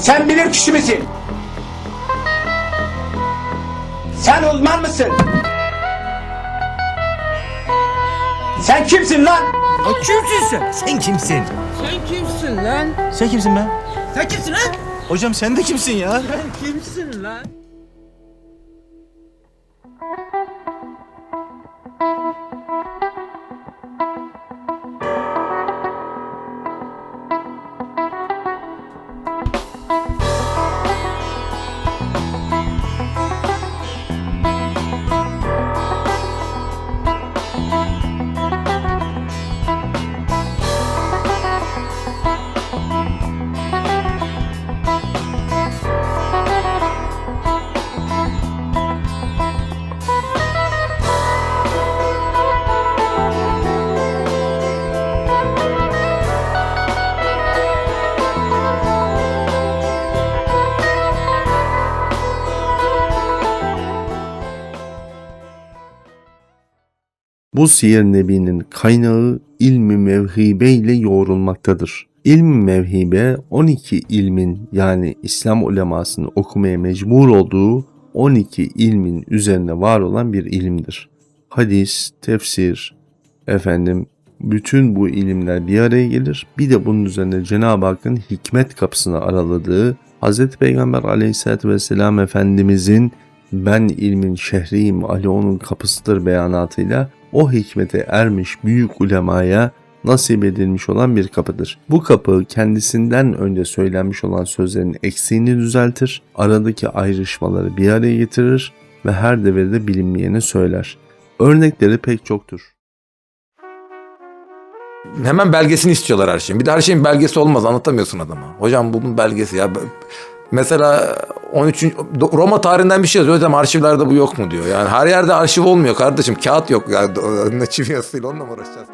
Sen bilir kişi misin? Sen uzman mısın? Sen kimsin lan? Ya kimsin sen? Sen kimsin? Sen kimsin lan? Sen kimsin be? Sen kimsin lan? Hocam sen de kimsin ya? Sen kimsin lan? Bu siyer nebinin kaynağı ilmi mevhibe ile yoğrulmaktadır. İlmi mevhibe 12 ilmin yani İslam ulemasının okumaya mecbur olduğu 12 ilmin üzerine var olan bir ilimdir. Hadis, tefsir, efendim bütün bu ilimler bir araya gelir. Bir de bunun üzerine Cenab-ı Hakk'ın hikmet kapısını araladığı Hz. Peygamber aleyhissalatü vesselam Efendimizin ben ilmin şehriyim Ali onun kapısıdır beyanatıyla o hikmete ermiş büyük ulemaya nasip edilmiş olan bir kapıdır. Bu kapı kendisinden önce söylenmiş olan sözlerin eksiğini düzeltir, aradaki ayrışmaları bir araya getirir ve her devirde bilinmeyeni söyler. Örnekleri pek çoktur. Hemen belgesini istiyorlar her şeyin. Bir de her şeyin belgesi olmaz anlatamıyorsun adama. Hocam bunun belgesi ya. Mesela 13. Roma tarihinden bir şey yazıyor. Hocam arşivlerde bu yok mu diyor. Yani her yerde arşiv olmuyor kardeşim. Kağıt yok. Yani ne çiviyorsun onunla mı uğraşacağız?